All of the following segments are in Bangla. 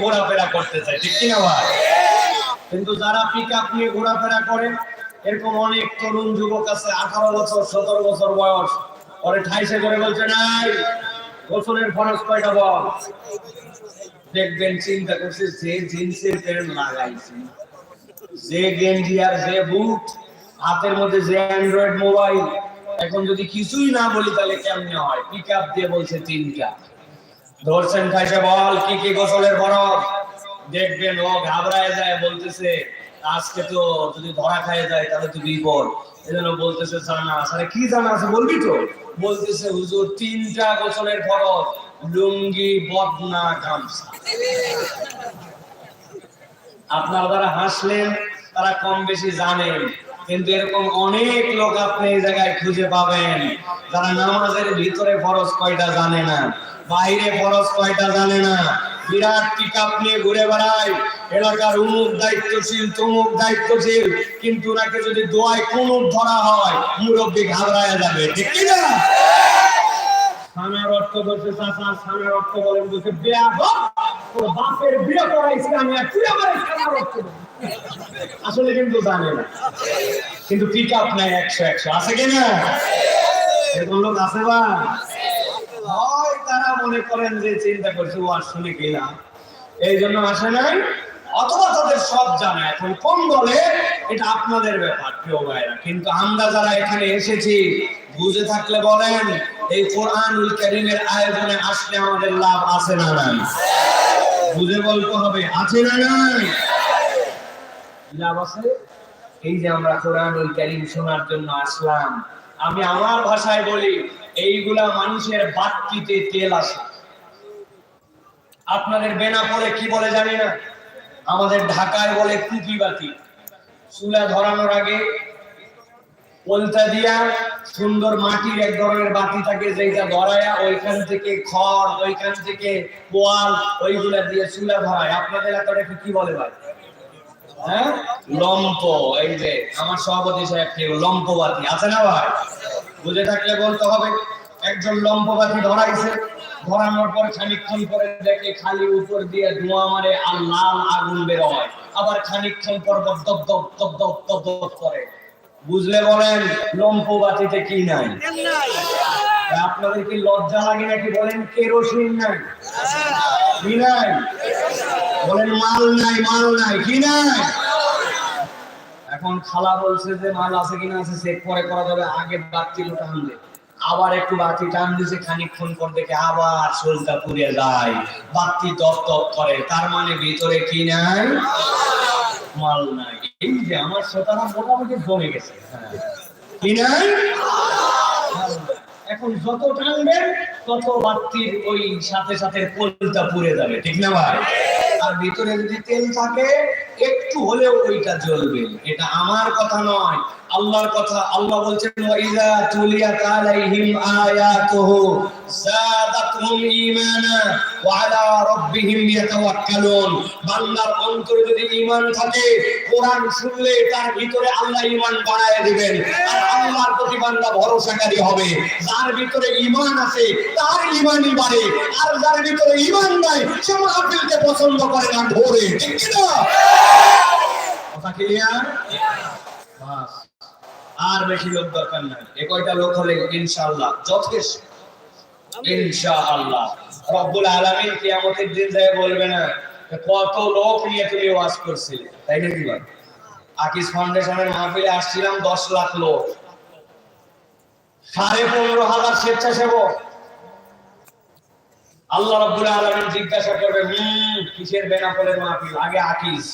ঘোরাফেরা করতে চায়, ঠিক কিনা ভাই? কিন্তু যারা পিক আপ নিয়ে ঘোরাফেরা করে, এরকম অনেক তরুণ যুবক আছে, আঠারো বছর, সতেরো বছর বয়স, পরে ঠাইসে করে বলছে, নাই, গোসলের ফরজ কয়টা বল? দেখবেন, চিন্তা করছে যে জিন্সের প্যান্ট লাগাইছে, যে গেঞ্জি আর যে বুট, হাতের মধ্যে যে অ্যান্ড্রয়েড মোবাইল এখন যদি কিছুই না বলি, তাহলে কেমনে হয়? পিক আপ দিয়ে বলছে তিনটা। ধরছেন খাইছে বল, কি কি গোসলের বরফ? দেখবেন ও ঘাবড়ায় যায়, বলতেছে, আজকে তো যদি ধরা খায় যায়, তাহলে তো বিপদ। বলতেছে, জানা আরে কি জানা আছে বলবি তো? বলতেছে, হুজুর, তিনটা গোসলের ফরজ লুঙ্গি, বদনা, গামছা। আপনারা যারা হাসলেন, তারা কম বেশি জানেন। কিন্তু এরকম অনেক লোক আপনি এই জায়গায় খুঁজে পাবেন। যারা নামাজের ভিতরে ফরজ কয়টা জানে না, বাইরে ফরজ কয়টা জানে না। বিরাট পিক নিয়ে ঘুরে বেড়ায়। এলাকার উমুক দায়িত্বশীল, তমুক দায়িত্বশীল, কিন্তু যদি দোয়ায় কুনুক ধরা হয়, মুরব্বী ঘাবড়ায় যাবে। ঠিক না? সানার অর্থ বলছে সানার অর্থ বলেন বলছে বিয়া বাপের বিয়ে করা ইসলামী আর তুই আমার সানার অর্থ। আসলে কিন্তু জানে না। কিন্তু পিক আপ নাই একশো একশো। আছে কিনা এরকম লোক আছে বা হয় তারা মনে করেন যে চিন্তা করছে এই জন্য আসে নাই। অথবা তাদের সব এখন কোন বলে এটা আপনাদের ব্যাপার, প্রিয় ভাইরা। কিন্তু আমরা যারা এখানে এসেছি, বুঝে থাকলে বলেন, এই কোরআনুল কারীমের আয়োজনে আসলে আমাদের লাভ আছে না নাই? বুঝে বলতে হবে, আছে না নাই? আছে? এই যে আমরা শোনার জন্য আসলাম। আমি আমার ভাষায় বলি, এইগুলা মানুষের তেল আপনাদের বেনাপোলে কি বলে জানি না? আমাদের ঢাকায় বলে কুপি বাতি। চুলা ধরানোর আগে পলতা দিয়া সুন্দর মাটির এক ধরনের বাতি থাকে যেটা ধরায়া ওইখান থেকে খড়, ওইখান থেকে পোয়াল ওইগুলা দিয়ে চুলা ধরায়। আপনাদের এলাকাটাকে কি বলে ভাই? হ্যাঁ? লম্প, এই যে আমার সভাপতি সাহেব কেউ লম্পবাদী, আছে না ভাই? বুঝে থাকলে বলতে হবে, একজন লম্পবাদী ধরাইছে, ধরানোর পর খানিকক্ষণ পরে দেখে খালি উপর দিয়ে ধোঁয়া মারে আর লাল আগুন বের হয় আবার খানিকক্ষণ পর পর দপ দপ দপ দপ দপ দপ করে। বুঝলে বলেন লম্পবাতিতে কি নাই? আপনাদের কি লজ্জা লাগে নাকি বলেন কেরোসিন নাই? কি নাই? বলেন মাল নাই মাল নাই কি নাই? এখন খালা বলছে যে মাল আছে কিনা আছে চেক পরে করা যাবে আগে বাতি আবার একটু বাতি টান দিছে খানিকক্ষণ পর দেখে আবার শোলটা পুড়ে যায়। বাতি দপ দপ করে তার মানে ভিতরে কি নাই? মাল নাই। এই যে আমার শ্রোতারা মোটামুটি জমে গেছে। এখন যত টানবেন তত বাতির ওই সাথে সাথে পুড়ে যাবে, ঠিক না ভাই? আর ভিতরে যদি তেল থাকে, একটু হলেও ওইটা জ্বলবে। এটা আমার কথা নয়, আল্লাহর কথা। আল্লাহ বলছেন তুলিয়াত আলাইহিম আয়াতুহু যাদাতহুম ঈমানা ওয়া রাব্বিহিম ইয়াতাওয়াক্কালুন। বান্দার অন্তরে যদি ঈমান থাকে, কোরআন শুনলে তার ভিতরে আল্লাহ ঈমান বাড়ায় দিবেন। আর আল্লাহর প্রতি বান্দা ভরসাকারী হবে। যার ভিতরে ঈমান আছে, তার ঈমানই বাড়ে। আর যার ভিতরে ঈমান নাই, সে মাহফিলকে পছন্দ করে না, ধরে। ঠিক কি না? কথা ক্লিয়ার আর বেশি লোক দরকার নাই। এ কয়টা লোক হলে ইনশাআল্লাহ যথেষ্ট। ইনশাআল্লাহ। রব্বুল আলামিন কিয়ামতের দিন যায় বলবে না কত লোক নিয়ে তুমি ওয়াজ করছিলে, তাই নাকি ভাই? আকিস ফাউন্ডেশনের মাহফিলে আসছিলাম দশ লাখ লোক। সাড়ে পনেরো হাজার স্বেচ্ছাসেবক। আল্লাহ রব্বুল আলামিন জিজ্ঞাসা করবে, হুম, কিসের বেনাপোলের মাহফিল? আগে আকিস।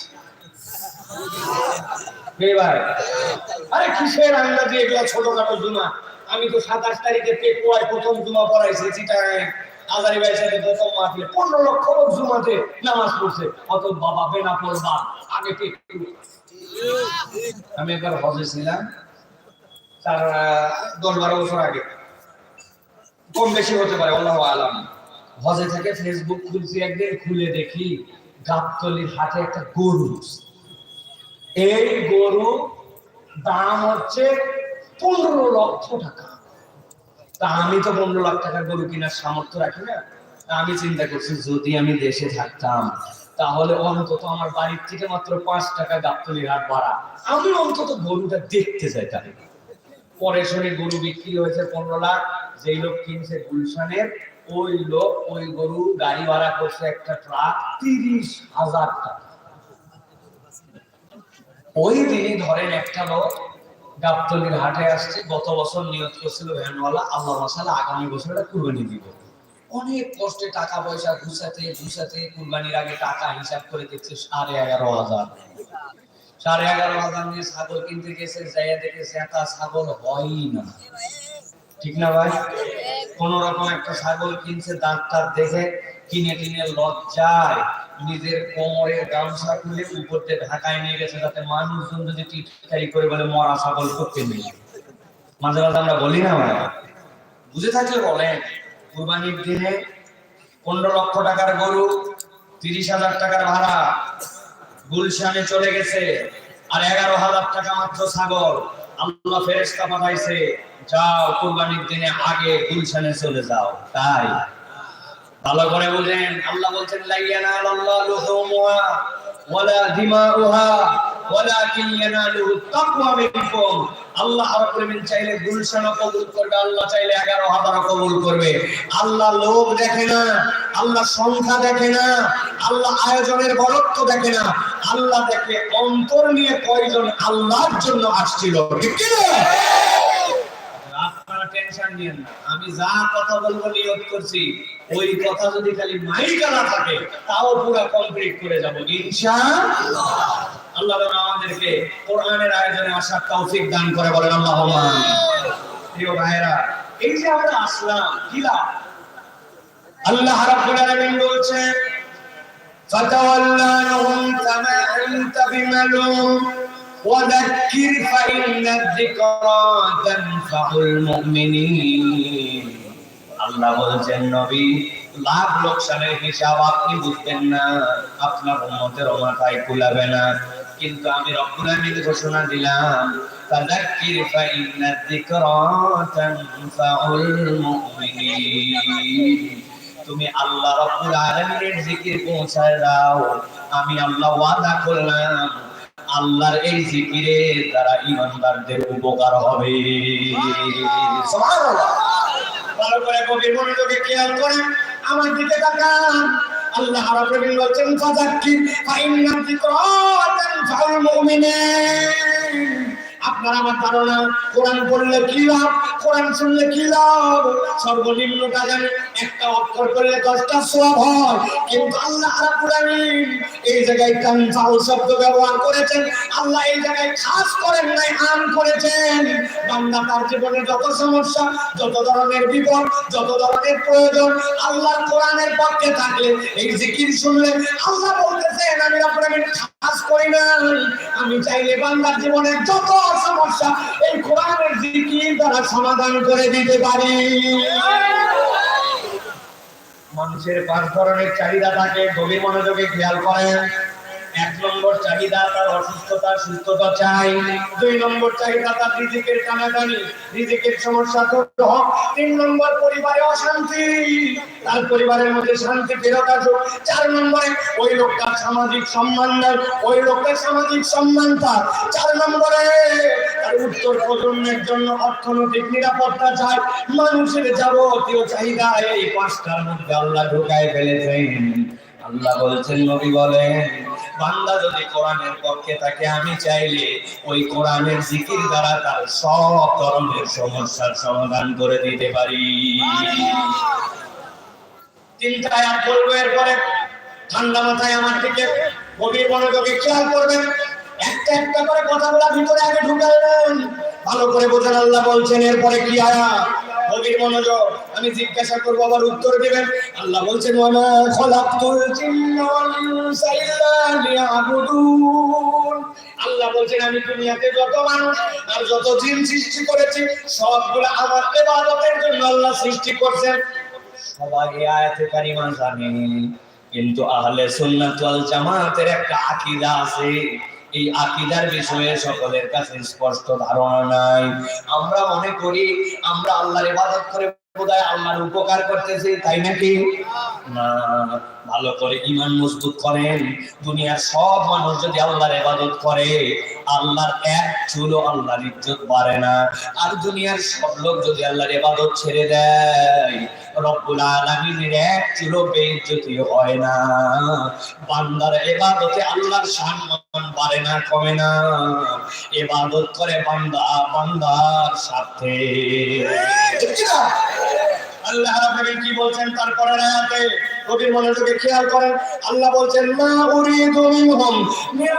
আরে কিসের আন্দাজে এগুলা ছোটখাটো জুমা? আমি তো সাতাশ তারিখে পেকুয়ায় প্রথম জুমা পড়াইছি চিটায় আজারি ভাইয়ের সাথে প্রথম পনেরো লক্ষ লোক জুমাতে নামাজ পড়ছে। অত বাবা, বেনা পড়বা। আগে আমি একবার হজে ছিলাম, তার দশ বারো বছর আগে। কম বেশি হতে পারে, আল্লাহ আলাম। হজে থেকে ফেসবুক খুলছি একদিন, খুলে দেখি গাবতলির হাটে একটা গরু। এই গরু দাম হচ্ছে পনেরো লক্ষ টাকা। তা আমি তো পনেরো লাখ টাকার গরু কেনার সামর্থ্য রাখি না। আমি চিন্তা করছি, যদি আমি দেশে থাকতাম, তাহলে অন্তত আমার বাড়ির থেকে মাত্র পাঁচ টাকা গাবতলির হাট ভাড়া আমি অন্তত গরুটা দেখতে তাহলে পরে শুনে গরু বিক্রি হয়েছে পনেরো লাখ। যেই লোক কিনছে গুলশানের, ওই লোক, ওই গরু গাড়ি ভাড়া করছে একটা ট্রাক তিরিশ হাজার টাকা। ওই দিনই ধরেন একটা লোক গাবতলির হাটে আসছে, গত বছর নিয়ত করছিল ভ্যানওয়ালা আল্লাহ মশালা আগামী বছর এটা কুরবানি দিব। অনেক কষ্টে টাকা পয়সা ঘুষাতে ঘুষাতে কুরবানির আগে টাকা হিসাব করে দেখছে সাড়ে এগারো হাজার। সাড়ে এগারো হাজার নিয়ে ছাগল কিনতে গেছে, যাইয়া দেখে সেটা ছাগল হয়ই না। ঠিক না ভাই? কোন রকম একটা ছাগল কিনছে দাঁত দেখে কিনে কিনে লজ্জায় নিজের কোমরের গামছা খুলে উপর দিয়ে ঢাকায় নিয়ে গেছে যাতে মানুষজন যদি টিটকারি করে বলে, মরা ছাগল করতে নেই। মাঝে মাঝে আমরা বলি না ভাই। বুঝে থাকলে বলেন, কুরবানির দিনে পনেরো লক্ষ টাকার গরু, তিরিশ হাজার টাকার ভাড়া, গুলশানে চলে গেছে, আর এগারো হাজার টাকা মাত্র ছাগল। আল্লাহ ফেরেস্তা পাঠাইছে, যাও কুরবানির দিনে আগে গুলশানে চলে যাও। তাই ভালো করে বুঝেন আল্লাহ বলছেন লাইয়ানা আল্লাহ লুহুমুহা ওয়ালা দিমাউহা ওয়ালাকিন ইয়ানালুহু তাকওয়া মিনকুম। আল্লাহ রাব্বুল আলামিন চাইলে গুলশানও কবুল করবে, আল্লাহ চাইলে 11000 কবুল করবে। আল্লাহ দেখে না, আল্লাহ সংখ্যা দেখে না, আল্লাহ আয়োজনের বরত্ব দেখে না, আল্লাহ দেখে অন্তর নিয়ে কয়জন আল্লাহর জন্য আসছিল, ঠিক না? আপনারা টেনশন নিয়েন না, আমি যা কথা বলব নিয়ত করছি। ওই কথা যদি খালি মাইকা না থাকে তাও পুরো কমপ্লিট করে যাব ইনশাআল্লাহ আল্লাহ যেন আমাদেরকে কোরআনের আয়োজনে আসার তৌফিক দান করে বলেন আল্লাহ প্রিয় ভাইরা এই যে আমরা আসলাম কি লাভ আল্লাহ রাব্বুল আলামিন বলছেন فتولى عنهم فما أنت بملوم وذكر فإن الذكرى تنفع المؤمنين আল্লাহ বলছেন, নবী লাভ লোকসানের হিসাব আপনি বুঝবেন না। আপনার উম্মতের মাথায় কুলাবে না। কিন্তু আমি রব্বুল ঘোষণা দিলাম তুমি আল্লাহ রব্বুল জিকির পৌঁছায় দাও। আমি আল্লাহ ওয়াদা করলাম, আল্লাহর এই জিকিরে তারা ইমানদারদের উপকার হবে। ভালো করে গভীর মনোযোগে খেয়াল করে, আমার দিকে তাকান। আল্লাহ রাব্বুল বলছেন, ফাযাক্কির, ফাইন্না যিকরা তানফাউল মুমিনিন। আপনার আমার ধারণা, কোরআন পড়লে কি লাভ? কোরআন শুনলে কি লাভ? সর্বনিম্নটা জানে একটা আল্লাহ শব্দ ব্যবহার করেছেন। আল্লাহ খাস করেন যত সমস্যা, যত ধরনের যত ধরনের প্রয়োজন, আল্লাহর কোরআনের পক্ষে থাকলে এই জিকির শুনলে আল্লাহ বলতেছেন, আমি খাস করি না আমি চাইলে বান্দার জীবনের যত সমস্যা, এই কোরআনের জিকির দ্বারা সমাধান করে দিতে পারি। মানুষের পাঁচ ধরনের চাহিদা থাকে গভীর মনোযোগে খেয়াল করেন। এক নম্বর চাহিদা, তার অসুস্থতা, সুস্থতা চাই। দুই নম্বর চাহিদা, তার রিজিকের টানাটানি, রিজিকের সমস্যা তিন নম্বর, পরিবারে অশান্তি। তার পরিবারের মধ্যে শান্তি, ফেরত আসুক। চার নম্বরে, ওই লোকটার সামাজিক সম্মান নেই ওই লোকটার সামাজিক সম্মান তার। চার নম্বরে, তার উত্তর প্রজন্মের জন্য অর্থনৈতিক নিরাপত্তা চায় মানুষের যাবতীয় চাহিদা এই পাঁচটার মধ্যে আল্লাহ ঢুকায় ফেলেছেন। আল্লাহ বলছেন, নবী বলেন বান্দা যদি কোরআনের পক্ষে থাকে, আমি চাইলে ওই কোরআনের জিকির দ্বারা তার সব ধরনের সমস্যার সমাধান করে দিতে পারি। তিনটা আয়াত বলব, এরপরে ঠান্ডা মাথায় আমার দিকে গভীর মনোযোগে খেয়াল করবেন। একটা একটা করে কথা কথাগুলা ভিতরে আগে ঢুকালেন। ভালো করে বোঝান, আল্লাহ বলছেন, এরপরে কি আয়াত? গভীর মনোযোগ, আমি জিজ্ঞাসা করব আবার উত্তর দিবেন। আল্লাহ বলছেন, ওয়ামা খলাকতুল জিন্না ওয়াল ইনসা আল্লাহ বলছেন, আমি দুনিয়াতে যত মানুষ আর যত জিন সৃষ্টি করেছি, সবগুলো আমার ইবাদতের জন্য আল্লাহ সৃষ্টি করছেন। সবাই আয়াতে কারিমা জানে, কিন্তু আহলে সুন্নাত ওয়াল জামাতের একটা আকীদা আছে। এই আকিদার বিষয়ে সকলের কাছে স্পষ্ট ধারণা নাই। আমরা মনে করি, আমরা আল্লাহর ইবাদত করে বোধহয় আল্লাহর উপকার করতেছি, তাই নাকি? না। ভালো করে ইমান মজবুত করেন। দুনিয়ার সব মানুষ যদি আল্লাহর ইবাদত করে, আল্লাহর এক চুলো আল্লাহর ইজ্জত বাড়ে না। আর দুনিয়ার সব লোক যদি আল্লাহর ইবাদত ছেড়ে দেয়, রব্বুল আলামিনের এক চুলো বেইজ্জতি হয় না। বান্দার ইবাদতে আল্লাহর সম্মান বাড়ে না, কমে না। ইবাদত করে বান্দা, বান্দার সাথে ঠিক না? আল্লাহ রাব্বুল কি বলছেন তারপরে আয়াতে? কবির মনোযোগে খেয়াল করেন। আল্লাহ বলছেন, মা উরিদু মিনহুম মিন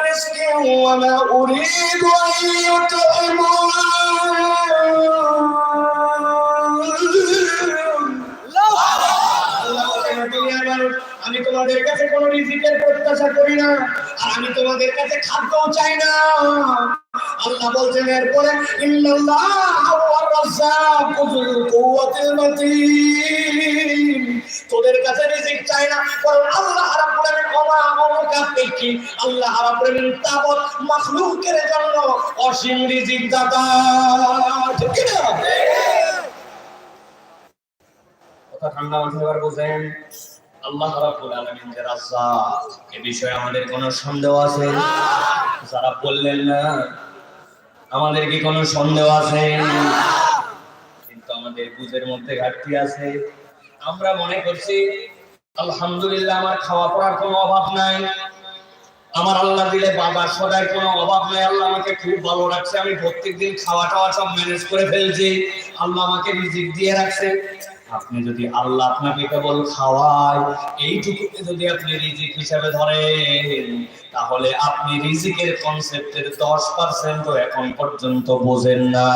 ওয়া মা উরিদু আন ইউতঈমুন আল্লাহ আমি তোমাদের কাছে কোনো রিজিকের প্রত্যাশা করি না, আর আমি তোমাদের কাছে খাদ্যও চাই না। আল্লাহ বলছেন, এরপরে তোদের কাছে রিজিক চাই না, বরং আল্লাহ রাব্বুল আলামিন ওমা অমুকাপেক্ষী আল্লাহ রাব্বুল আলামিন তাবৎ মাখলুকের জন্য অসীম রিজিক দাতা। ঠিক না? কথা ঠান্ডা মাথায় বোঝেন। আল্লাহ রাব্বুল আলামিন যে রাজ্জাক, এ বিষয়ে আমাদের কোনো সন্দেহ আছে? যারা বললেন না, আমাদের কি কোনো সন্দেহ আছে? কিন্তু আমাদের বুঝের মধ্যে ঘাটতি আছে। আমরা মনে করছি, আলহামদুলিল্লাহ আমার খাওয়া পড়ার কোনো অভাব নাই। আমার আল্লাহ দিলে বাবা সদায় কোনো অভাব নাই। আল্লাহ আমাকে খুব ভালো রাখছে। আমি প্রত্যেকদিন খাওয়া টাওয়া সব ম্যানেজ করে ফেলছি। আল্লাহ আমাকে রিজিক দিয়ে রাখছে। আপনি যদি আল্লাহ আপনাকে কেবল খাওয়ায় এইটুকুকে যদি আপনি রিজিক হিসাবে ধরেন, তাহলে আপনি রিজিকের কনসেপ্টের দশ পার্সেন্টও এখন পর্যন্ত বোঝেন না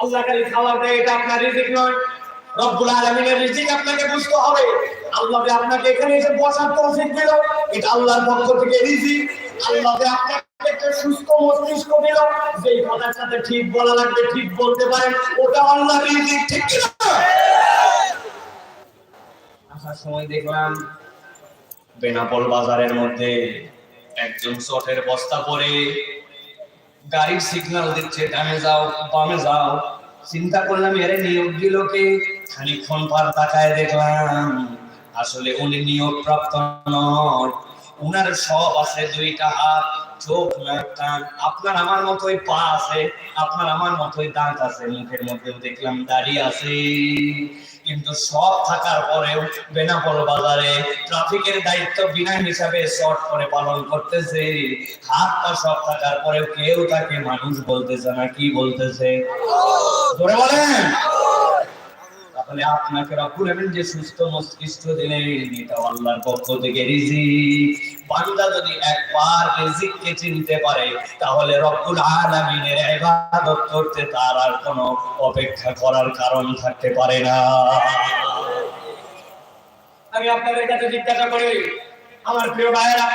আল্লাহ খালি খাবার দেয়, এটা আপনার রিজিক নয়। রব্বুল আলামিনের রিজিক আপনাকে বুঝতে হবে। আল্লাহ আপনাকে এখানে এসে বসার তৌফিক দিল, এটা আল্লাহর পক্ষ থেকে রিজিক। আল্লাহ আপনাকে সুস্থ মস্তিষ্ক যেই কথার সাথে ঠিক বলা লাগবে, ঠিক বলতে ওটা আল্লাহর রিজিক, ঠিক আসার সময় দেখলাম বেনাপোল বাজারের মধ্যে একজন চটের বস্তা পরে গাড়ির সিগন্যাল দিচ্ছে, ডানে যাও, বামে যাও। চিন্তা করলাম, এরে নিয়োগ দিল কে? খানিকক্ষণ পর তাকায় দেখলাম, আসলে উনি নিয়োগ প্রাপ্ত নয় উনার সব আছে, দুইটা হাত চোখ নাক কান, আপনার আমার মতোই পা আছে, আপনার আমার মতোই দাঁত আছে, মুখের দেখলাম দাড়ি আছে। কিন্তু সব থাকার পরেও বেনাপোল বাজারে ট্রাফিকের দায়িত্ব বিনা হিসাবে শর্ট করে পালন করতেছে। হাত পা সব থাকার পরেও কেউ তাকে মানুষ বলতেছে না, কি বলতেছে? বলেন! তাহলে আপনাকে রব্বুল আলামিন যে সুস্থ মস্তিষ্ক দিলেন এটা আল্লাহর পক্ষ থেকে রিজিক। বান্দা যদি একবার রিজিককে চিনতে পারে, তাহলে রব্বুল আলামিনের ইবাদত করতে তার আর কোনো অপেক্ষা করার কারণ থাকতে পারে না। আমি আপনাদের কাছে জিজ্ঞাসা করি, আমার প্রিয় ভাইয়েরা,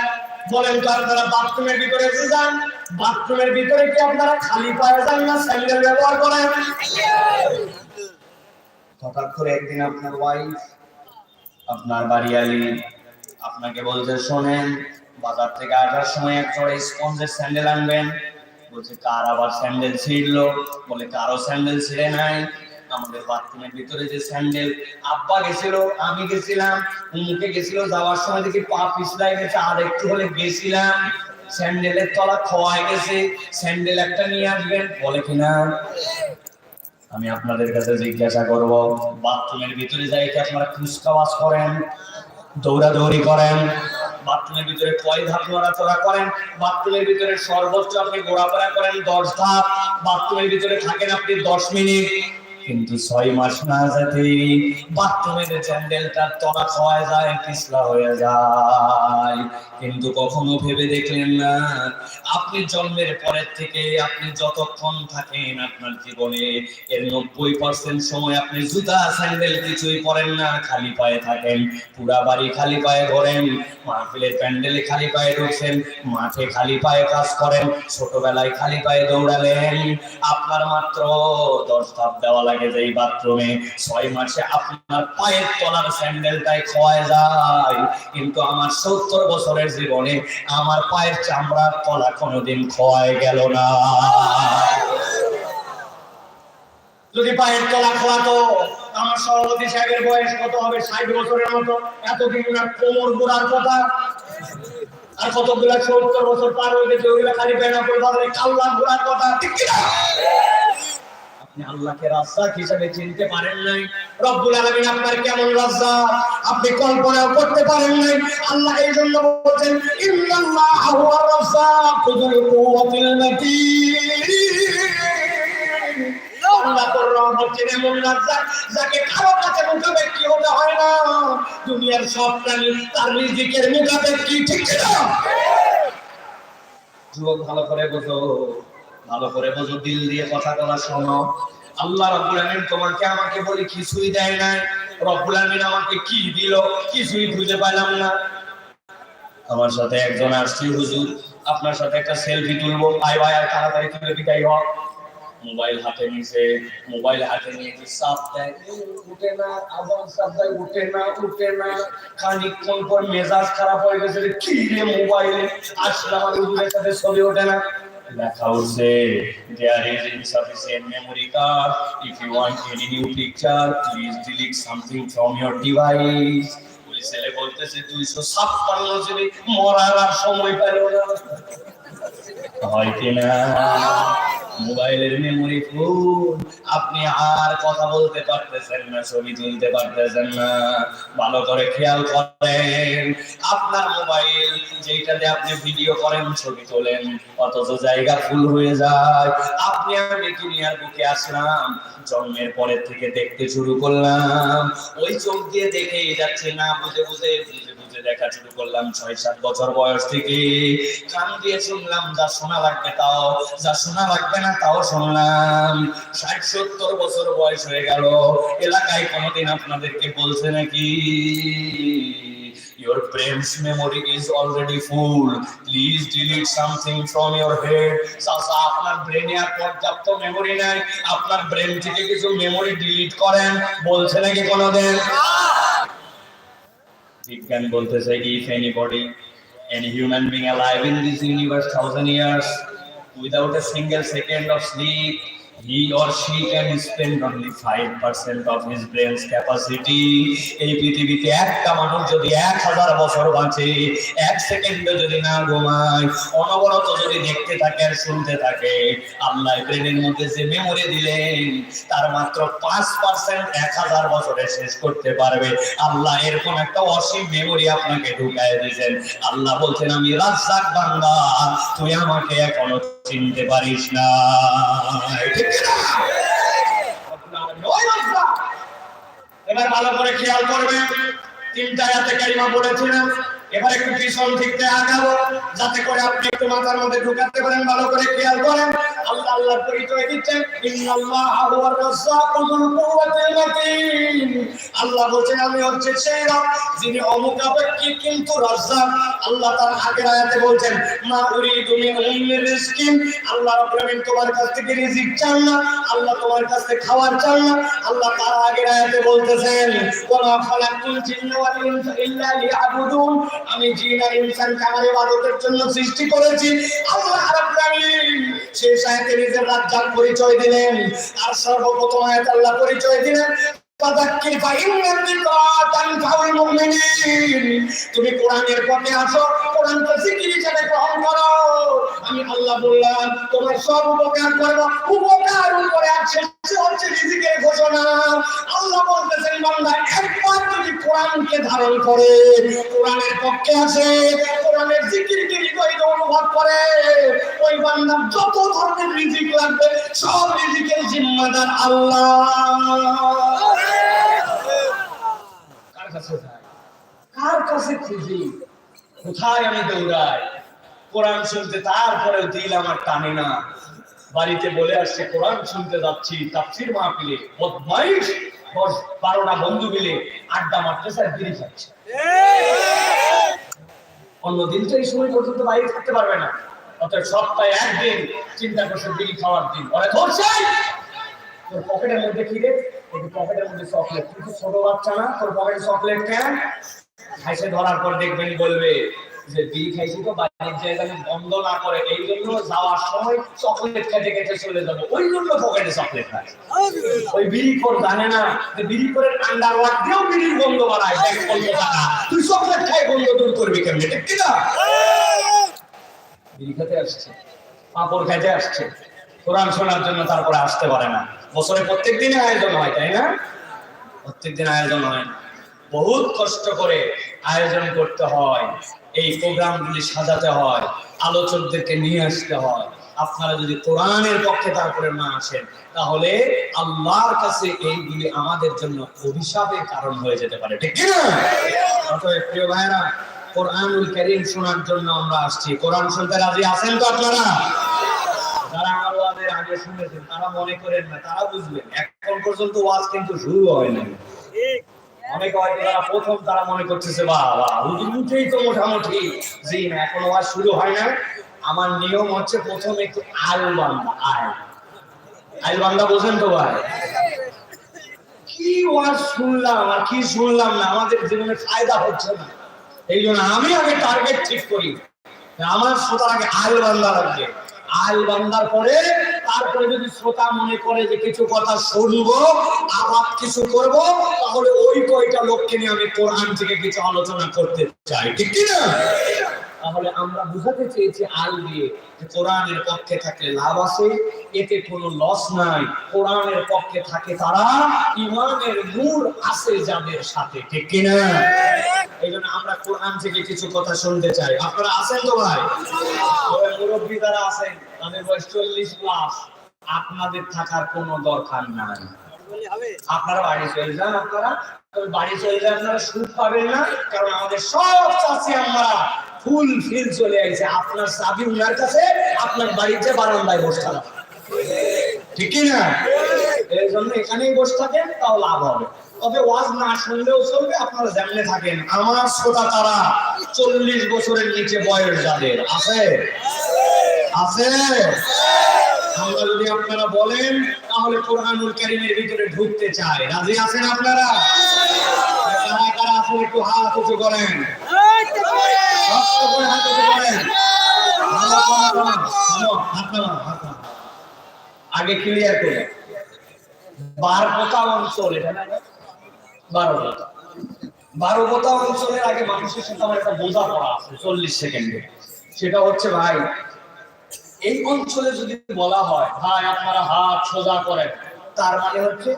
বলেন তো আপনারা বাথরুমের ভিতরে যান। বাথরুমের ভিতরে কি আপনারা খালি পায়ে যান না স্যান্ডেল ব্যবহার করেন? হঠাৎ করে একদিন আপনার ওয়াইফ আপনার বাড়িয়ালি আপনাকে বলছে, শোনেন, বাজার থেকে আসার সময় এক জোড়া স্পঞ্জের স্যান্ডেল আনবেন। বলছে কার আবার স্যান্ডেল ছিঁড়লো। বলে কারও স্যান্ডেল ছিঁড়ে নাই। আমাদের বাথরুমের ভিতরে যে স্যান্ডেল আব্বা গেছিল, আমি গেছিলাম, উমুকে গেছিল, যাওয়ার সময় দেখি পা পিছলাই গেছে, আর একটু হলে গেছিলাম। স্যান্ডেলের তলা খোয়াই গেছে স্যান্ডেল একটা নিয়ে আসবেন, বলে কিনা আমি আপনাদের কাছে জিজ্ঞাসা করব, বাথরুমের ভিতরে যাই কি আপনারা কুচকাওয়াজ করেন, দৌড়াদৌড়ি করেন? বাথরুমের ভিতরে কয় ধাপ নড়াচড়া করেন? বাথরুমের ভিতরে সর্বোচ্চ আপনি ঘোরাফেরা করেন দশ ধাপ, বাথরুমের ভিতরে থাকেন আপনি দশ মিনিট। কিন্তু ছয় মাস না যেতে বাথরুমের স্যান্ডেলটার তলা খাওয়া যায়, পিছলা হয়ে যায়। কিন্তু কখনো ভেবে দেখলেন না, আপনি জন্মের পরের থেকে আপনি যতক্ষণ থাকেন আপনার জীবনে, এর নব্বই পার্সেন্ট সময় আপনি জুতা, স্যান্ডেল কিছুই পরেন না, খালি পায়ে থাকেন। পুরা বাড়ি খালি পায়ে ঘোরেন, মাহফিলের প্যান্ডেলে খালি পায়ে ঢুকছেন, মাঠে খালি পায়ে কাজ করেন, ছোটবেলায় খালি পায়ে দৌড়ালেন। আপনার মাত্র দশ ধাপ দেওয়া লাগে যে এই বাথরুমে। ছয় মাসে আপনার পায়ের তলার স্যান্ডেলটাই খোয়ায় যায়। কিন্তু আমার সত্তর বছরের জীবনে আমার পায়ের চামড়ার তলা কোনোদিন খোয়ায় গেল না। যদি পায়ের তলা খোলা তো আমার সভাপতি সাহেবের বয়স কত হবে? ষাট বছরের মতো। এতদিন না কোমর গোড়ার কথা। আর কতগুলা সত্তর বছর পার হয়ে গেছে ওইগুলা খালি করে ঘোড়ার কথা। ঠিক? আপনি আল্লাহকে রাজ্জাক হিসেবে চিনতে পারেন নাই। রব্বুল আলামিন আপনার কেমন রাজ্জাক? আপনি কল্পনাও করতে পারেন নাই। আল্লাহ এই জন্য বলছেন, ইন্নাল্লাহু কুওয়াতিল মাতিন। দুনিয়ার সব প্রাণী তার যুবক ভালো করে বোঝো। ভালো করে বোঝো দিল দিয়ে কথা বলা শোনো। আল্লাহ রব্বুল আমিন তোমাকে আমাকে বলি কিছুই দেয় নাই। রব্বুল আমিন আমাকে কি দিল কিছুই খুঁজে পেলাম না। আমার সাথে একজন আসছে, হুজুর। আপনার সাথে একটা সেলফি তুলবো। ভাই ভাই, আর তাড়াতাড়ি তুলে বিদায় হোক। মোবাইল হাতে নিছে, মোবাইল হাতে নিয়ে কি দেয়। উঠে না, আজান সাপ দেয়, উঠে না উঠে না। খানিকক্ষণ পর মেজাজ খারাপ হয়ে গেছে কি রে মোবাইলে? আসলে আর হুজুরের সাথে ছবি ওঠে না। লেখা they there is insufficient memory card if you want any new picture please delete something from your device ওই ছেলে বলতেছে দুইশো ছাপ্পান্ন জিবি মরার আর সময় পেল না হয় কিনা মোবাইলের মেমোরি ফুল আপনি আর কথা বলতে পারতেছেন না, ছবি তুলতে পারতেছেন না। ভালো করে খেয়াল করেন। আপনার মোবাইল যেটাতে আপনি ভিডিও করেন, ছবি তোলেন, অথচ জায়গা ফুল হয়ে যায়। আপনি আমি দুনিয়ার বুকে আসলাম, জন্মের পরের থেকে দেখতে শুরু করলাম। ওই চোখ দিয়ে দেখেই যাচ্ছে, না বুঝে বুঝে বুঝে দেখা শুরু করলাম ছয়, সাত বছর বয়স থেকে কান দিয়ে শুনলাম, যা শোনা লাগবে তাও। যা শোনা লাগবে না তাও শুনলাম। ষাট, সত্তর বছর বয়স হয়ে গেল। এলাকায় কোনোদিন আপনাদেরকে বলছে নাকি? Your brain's memory is already full. Please delete something from your head. চাচা, আপনার ব্রেনে আর পর্যাপ্ত মেমোরি নাই। আপনার ব্রেন থেকে কিছু মেমোরি ডিলিট করেন। বলছে নাকি কোনোদিন? বিজ্ঞান বলতেছে if anybody any human being alive in this universe thousand years without a single second of sleep he or she can spend only 5% of his brain's capacity. এই পৃথিবীতে একটা মানুষ যদি এক হাজার বছর বাঁচে, এক সেকেন্ড যদি না ঘুমায়, অনবরত যদি দেখতে থাকে আর শুনতে থাকে, আল্লাহ ব্রেনের মধ্যে যে মেমোরি দিলেন, তার মাত্র পাঁচ পার্সেন্ট এক হাজার বছরে শেষ করতে পারবে। আল্লাহ এরকম একটা অসীম মেমোরি আপনাকে ঢুকায় দিয়েছেন। আল্লাহ বলছেন, আমি রাজ্জাক বান্দা, তুই আমাকে এখনও চিনতে পারিস না। এবার ভালো করে খেয়াল করবেন। তিনটা আয়াতে কারিমা বলেছিলাম এবার একটু পিছন থেকে আগাবো, যাতে করে আপনি একটু মাথার মধ্যে ঢুকাতে পারেন, ভালো করে খেয়াল করেন। আল্লাহ আল্লাহর পরিচয় দিচ্ছেন আল্লাহ বলছেন, আমি হচ্ছে সেই রব যিনি অমুখাপেক্ষী কিন্তু রাজ্জাক। আল্লাহ তার আগের আয়াতে বলছেন, মা উরিদু মিনহুম মির রিজকিন। আল্লাহ রাব্বুল তোমার কাছ থেকে রিজিক চান না, আল্লাহ তোমার কাছ থেকে খাবার চান না। আল্লাহ তার আগের আয়াতে বলতেছেন, ওয়া খালাকুল জিন্না ওয়াল ইনসা ইল্লা লিয়াবুদুন। আমি জিন আর ইনসানকে আমার ইবাদতের জন্য সৃষ্টি করেছি। আল্লাহ রাব্বুল আলামিন শেষ আয়াতে নিজের রাজ্জাক পরিচয় দিলেন। আর সর্বপ্রথম আয়াত আল্লাহ পরিচয় দিলেন। তুমি কোরআনের পথে আসো কোরআনকে জিকির হিসেবে গ্রহণ করো। আমি আল্লাহ বললাম, তোমার সব উপকার করব। উপকার উপরে আছে হচ্ছে রিজিকের ঘোষণা। আল্লাহ বলতেছেন, বান্দা, একবার কোরআনকে ধারণ করে, কোরআনের পক্ষে আসে, কোরআনের জিকিরকে হৃদয়ে অনুভব করে, ওই বান্দার যত ধরনের রিজিক লাগবে, সব রিজিকের জিম্মাদার আল্লাহ। কার কাছে? খুঁজি? কোথায় আমি দৌড়াই? কোরআন শুনতে তারপরেও দিল আমার টানে না। বাড়িতে বলে আসছে, কোরআন শুনতে যাচ্ছি, তাফসির মাহফিলে, বদমাইশ, দশ বারোটা বন্ধু মিলে আড্ডা মারতেছে আর বিড়ি খাচ্ছে। অন্যদিন তো এই সময় পর্যন্ত বাইরে থাকতে পারবে না। অতএব সপ্তাহে একদিন চিন্তা করছে, বিড়ি খাওয়ার দিন। ওরা ধরছে তোর পকেটের মধ্যে কি রে? পকেটের মধ্যে চকলেট তুই তো ছোট বাচ্চা না, তোর পকেটে চকলেট কেন? খাইছে ধরার পর দেখবেন বলবে যে খাইছি তো, বাড়ির বন্ধ না করে এই জন্য যাওয়ার সময় চকলেট খেতে খেতে চলে যাব। ওই জন্য পকেটে চকলেট ওই বিড়ি জানে না যে, বিড়ি করে আন্ডার ওয়ার্ড দিয়েও বিড়ির বাড়ায় ব্যাগ বন্ধ তুই চকলেট খাই, গন্ধ দূর করবি কেমনি, ঠিক বিড়ি খেতে আসছে, পাপড় খেতে আসছে। কোরআন শোনার জন্য তারপরে আসতে পারে না। বছরে প্রত্যেক দিনে আয়োজন হয়, তাই না? প্রত্যেক দিন আয়োজন হয়। না বহুত কষ্ট করে আয়োজন করতে হয়। এই প্রোগ্রামগুলি সাজাতে হয়, আলোচকদেরকে নিয়ে আসতে হয়। আপনারা যদি কোরআনের পক্ষে তারপরে না আসেন, তাহলে আল্লাহর কাছে এইগুলি আমাদের জন্য অভিশাপের কারণ হয়ে যেতে পারে। ঠিক না প্রিয় ভাইরা কোরআনুল কারীম শোনার জন্য আমরা আসছি। কোরআন শুনতে রাজি আছেন তো আপনারা? যারা আমার ওয়াজের আগে শুনেছেন, তারা মনে করেন না, তারা বুঝবেন, এখন পর্যন্ত ওয়াজ কিন্তু শুরু হয় না হয়তো যারা প্রথম, তারা মনে করতেছে বাবা হুজুর উঠেই তো মোটামুটি। জি না, এখন ওয়াজ শুরু হয় না আমার নিয়ম হচ্ছে একটু আল বান্দা আল। বান্দা বোঝেন তো ভাই? কি ওয়াজ শুনলাম আর কি শুনলাম না, আমাদের জীবনে ফায়দা হচ্ছে না। এই জন্য আমি আগে টার্গেট ঠিক করি। আমার শ্রোতার আগে আল বান্দা লাগবে। আল বান্দার পরে তারপরে যদি শ্রোতা মনে করে যে কিছু কথা শুনব আবার কিছু করব, তাহলে ওই কয়টা লোককে নিয়ে আমি কোরআন থেকে কিছু আলোচনা করতে চাই। ঠিক কি না? তাহলে আমরা বুঝাতে চেয়েছি আল দিয়ে যে কোরআনের পক্ষে থাকলে লাভ আছে, এতে কোনো লস নাই। কোরআনের পক্ষে থাকে তারা, ইমানের নূর আছে যাদের সাথে। ঠিক কিনা এই জন্য আমরা কোরআন থেকে কিছু কথা শুনতে চাই। আপনারা আছেন তো ভাই? মুরব্বী যারা আছেন, তাদের বয়স চল্লিশ প্লাস আপনাদের থাকার কোনো দরকার নাই। আপনারা বাড়ি চলে যান আপনারা। বাড়ি চলে যান আপনারা সুখ পাবেন না, কারণ আমাদের সব চাষি আমরা ফুল ফিল চলে আসছে আপনার চাবি উনার কাছে, আপনার বাড়িতে বারান্দায় বসে থাকা। ঠিক না? এই জন্য এখানেই বসে থাকেন, তাও লাভ হবে। তবে ওয়াজ না শুনলেও চলবে, আপনারা জানলে থাকেন। আমার শ্রোতা তারা চল্লিশ বছরের নিচে বয়স যাদের। আছে? আছে? আমরা যদি আপনারা বলেন, তাহলে কোরআনুল কারীমের ভিতরে ঢুকতে চাই রাজি আছেন আপনারা? কারা কারা আছেন, একটু হাত উঁচু করেন। হাত উঁচু করেন। আগে ক্লিয়ার করে। বারপোতা অঞ্চল, এটা না বারোপোতা বারোপোতা অঞ্চলের আগে মানুষের সাথে আমার একটা আছে, চল্লিশ সেকেন্ডে। সেটা হচ্ছে, ভাই, এই অঞ্চলে যদি বলা হয়, ভাই, আপনারা হাত সোজা করেন তার মানে হচ্ছে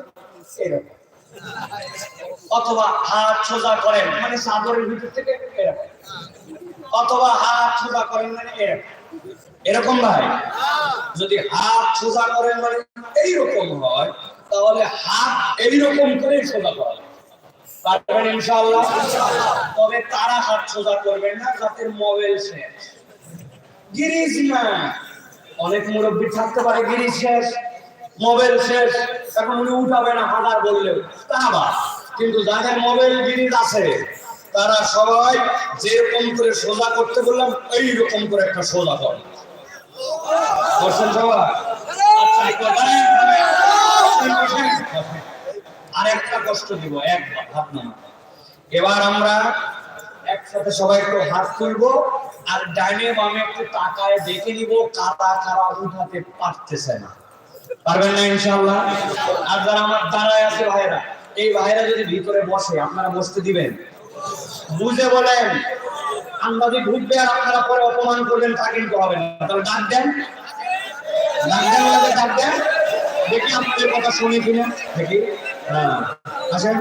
এরকম। অথবা, হাত সোজা করেন মানে ভিতর থেকে এরকম। অথবা, হাত সোজা করেন মানে এরকম। এরকম, ভাই? যদি হাত সোজা করেন মানে এইরকম হয়, তাহলে হাত এইরকম করে সোজা করা। পারবেন ইনশাআল্লাহ? তবে তারা হাত সোজা করবেন না যাদের মোবাইল শেষ। গিরিজ না অনেক মুরব্বী থাকতে পারে গিরিজ শেষ মোবাইল শেষ এখন উনি উঠাবে না হাজার বললেও। তা কিন্তু যাদের মোবাইল গিরিজ আছে তারা সবাই যেরকম করে সোজা করতে বললাম এইরকম করে একটা সোজা করে। বসেন সবাই। আচ্ছা, আর একটা কষ্ট দিব হাত নামা এবার আমরা একসাথে সবাই একটু হাত তুলবো আর ডাইনে বামে একটু তাকায় দেখে নিব কারা কারা উঠাতে পারতেছে না। পারবেন না আর যারা আমার দাঁড়ায় আছে ভাইরা এই ভাইরা যদি ভিতরে বসে, আপনারা বসতে দিবেন? বুঝে বলেন আন্দাজি ঢুকবে আর আপনারা পরে অপমান করবেন, তা কিন্তু হবে না। তাহলে ডাক দেন। ডাক দেন ডাক দেন। দেখি আপনাদের কথা শুনে কিনা। দেখি। আসেন।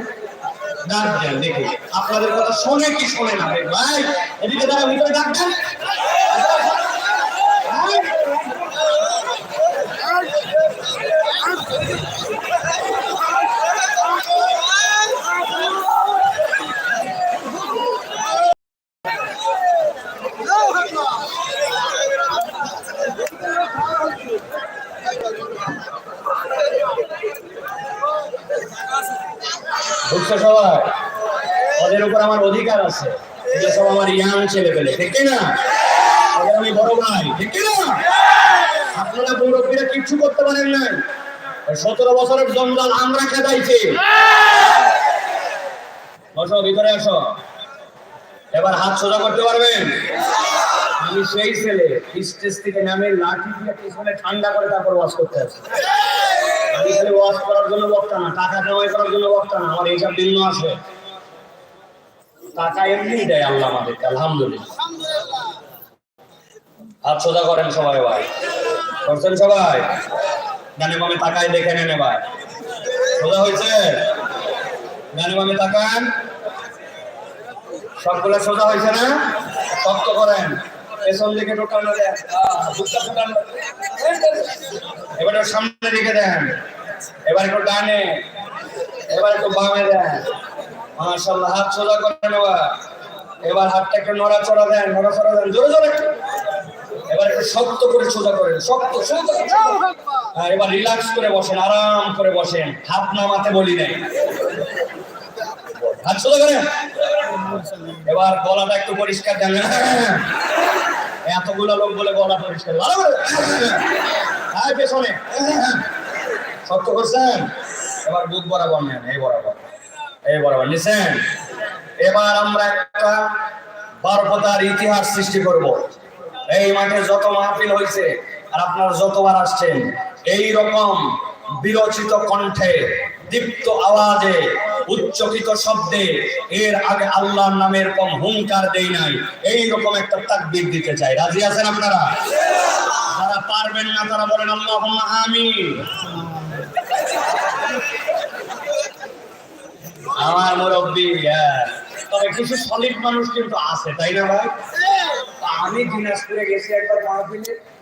ডাক দেন দেখি। আপনাদের কথা শোনে কি শোনে না? ভাই, এদিকে তারা ভিতরে ডাক দেন সবাই। ওদের উপর আমার অধিকার আছে। এগুলো সব আমার ইয়াং ছেলে পেলে। ঠিক না? ওদের আমি বড় ভাই। ঠিক না? আপনারা মুরব্বীরা কিচ্ছু করতে পারেন না সতেরো বছরের জঞ্জাল আমরা খেদাইছি। বসো, ভিতরে আসো। এবার হাত সোজা করতে পারবেন? আমি সেই ছেলে, স্টেজ থেকে নামে লাঠি দিয়ে ঠান্ডা করে তারপর ওয়াশ করতে আসি। আমি খালি ওয়াশ করার জন্য বক্তা না, টাকা কামাই করার জন্য বক্তা না, আমার এইসব ভিন্ন আছে। টাকা এমনি দেয় আল্লাহ আলহামদুলিল্লাহ। সোজা করেন সবাই ভাই। করছেন সবাই? দেখে নেন এবার। সোজা হয়েছে? গানে বামে সবগুলো সোজা হয়েছে না? শক্ত করেন। পেছন দিকে ঢোকানো দেন। এবার সামনে দিকে দেন। এবার একটু ডানে। এবার একটু বামে দেন। মাশাআল্লাহ হাত সোজা করেন এবার। এবার হাতটা একটু নড়াচড়া দেন নড়াচড়া দেন জোরে জোরে। এবার একটু শক্ত করে সোজা করেন শক্ত হ্যাঁ, এবার রিল্যাক্স করে বসেন আরাম করে বসেন। হাত নামাতে বলি নাই। হাত সোজা করেন। এবার গলাটা একটু পরিষ্কার দেন। এতগুলো লোক বলে গলা পরিষ্কার ভালো করে হ্যাঁ পেছনে। শক্ত করছেন? এবার বুক বরাবর নেন, এই বরাবর। এই বরাবর নিছেন? এবার আমরা একটা বারপতার ইতিহাস সৃষ্টি করব। এই মাঠে যত মাহফিল হয়েছে আর আপনারা যতবার আসছেন, এই রকম বিরচিত কণ্ঠে, দীপ্ত আওয়াজে উচ্চকিত শব্দে এর আগে আল্লাহর নামের কম হুঙ্কার দেই নাই। এই রকম একটা তাকবীর দিতে চাই। রাজি আছেন আপনারা? যারা পারবেন না, তারা বলেন আল্লাহ আমিন। আমার মুরব্বী হ্যাঁ। তবে কিছু সলিড মানুষ কিন্তু আছে, তাই না ভাই? আমি দিনাজপুরে গেছি একবার মাহফিলে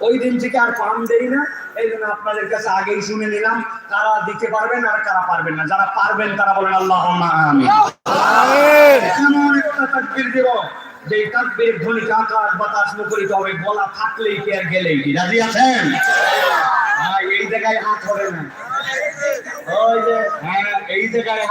ওই দিন থেকে আর পান দেই না এই জন্য আপনাদের কাছে আগেই শুনে নিলাম কারা দিতে পারবেন আর কারা পারবেন না। যারা পারবেন তারা বলেন আল্লাহ তাকবীর দেব। যে তাকবীর ধ্বনিতে আকাশ বাতাস মুখরিত হবে গলা থাকলেই কি আর গেলেই কি? রাজি আছেন? হ্যাঁ এই জায়গায় হাত হবে না। ওই যে হ্যাঁ এই জায়গায়